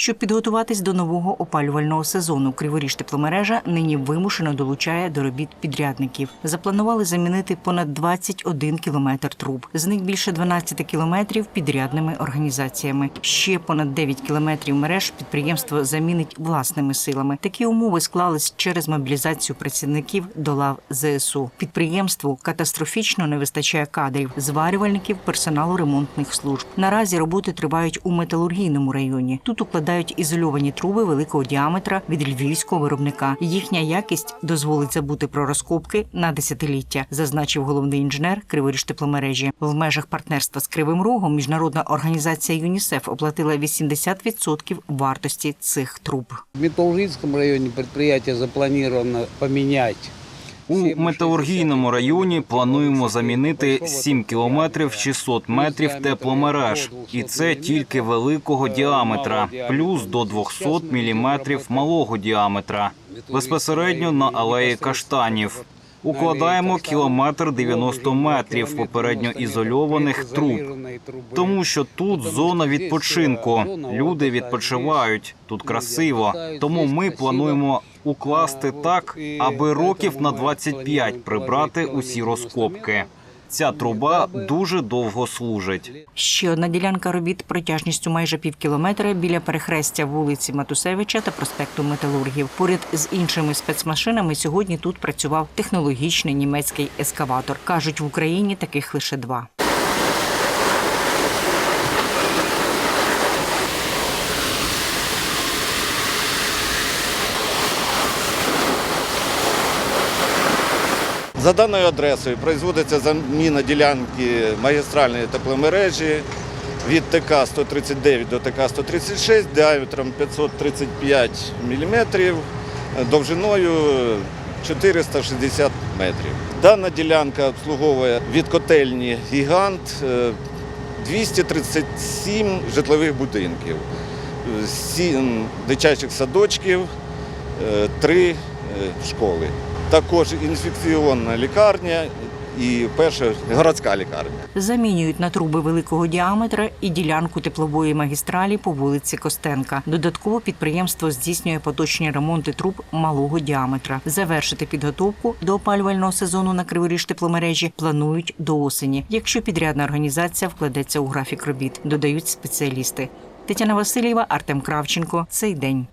Щоб підготуватись до нового опалювального сезону, Криворіж тепломережа нині вимушено долучає до робіт підрядників. Запланували замінити понад 21 кілометр труб. З них більше 12 кілометрів підрядними організаціями. Ще понад 9 кілометрів мереж підприємство замінить власними силами. Такі умови склались через мобілізацію працівників до лав ЗСУ. Підприємству катастрофічно не вистачає кадрів, зварювальників, персоналу ремонтних служб. Наразі роботи тривають у металургійному районі. Тут укладають ізольовані труби великого діаметра від львівського виробника. Їхня якість дозволить забути про розкопки на десятиліття, зазначив головний інженер Криворіж тепломережі. В межах партнерства з Кривим Рогом міжнародна організація ЮНІСЕФ оплатила 80% вартості цих труб. В Металлургическом районе предприятие запланировано поменять. У металургійному районі плануємо замінити 7 кілометрів 600 метрів тепломереж, і це тільки великого діаметра, плюс до 200 міліметрів малого діаметра, безпосередньо на алеї каштанів. Укладаємо кілометр 90 метрів попередньо ізольованих труб. Тому що тут зона відпочинку. Люди відпочивають тут красиво. Тому ми плануємо укласти так, аби років на 25 прибрати усі розкопки. Ця труба дуже довго служить. Ще одна ділянка робіт протяжністю майже пів кілометра біля перехрестя вулиці Матусевича та проспекту Металургів. Поряд з іншими спецмашинами сьогодні тут працював технологічний німецький ескаватор. кажуть, в Україні таких лише два. За даною адресою производиться заміна ділянки магістральної тепломережі від ТК 139 до ТК 136 діаметром 535 мм, довжиною 460 метрів. Дана ділянка обслуговує від котельні гігант е, 237 житлових будинків, 7 дитячих садочків, е, 3 школи. Також інфекційна лікарня і перша городська лікарня. Замінюють на труби великого діаметра і ділянку теплової магістралі по вулиці Костенка. Додатково підприємство здійснює поточні ремонти труб малого діаметра. Завершити підготовку до опалювального сезону на Криворіж тепломережі планують до осені, якщо підрядна організація вкладеться у графік робіт, додають спеціалісти. Тетяна Васильєва, Артем Кравченко. Цей день.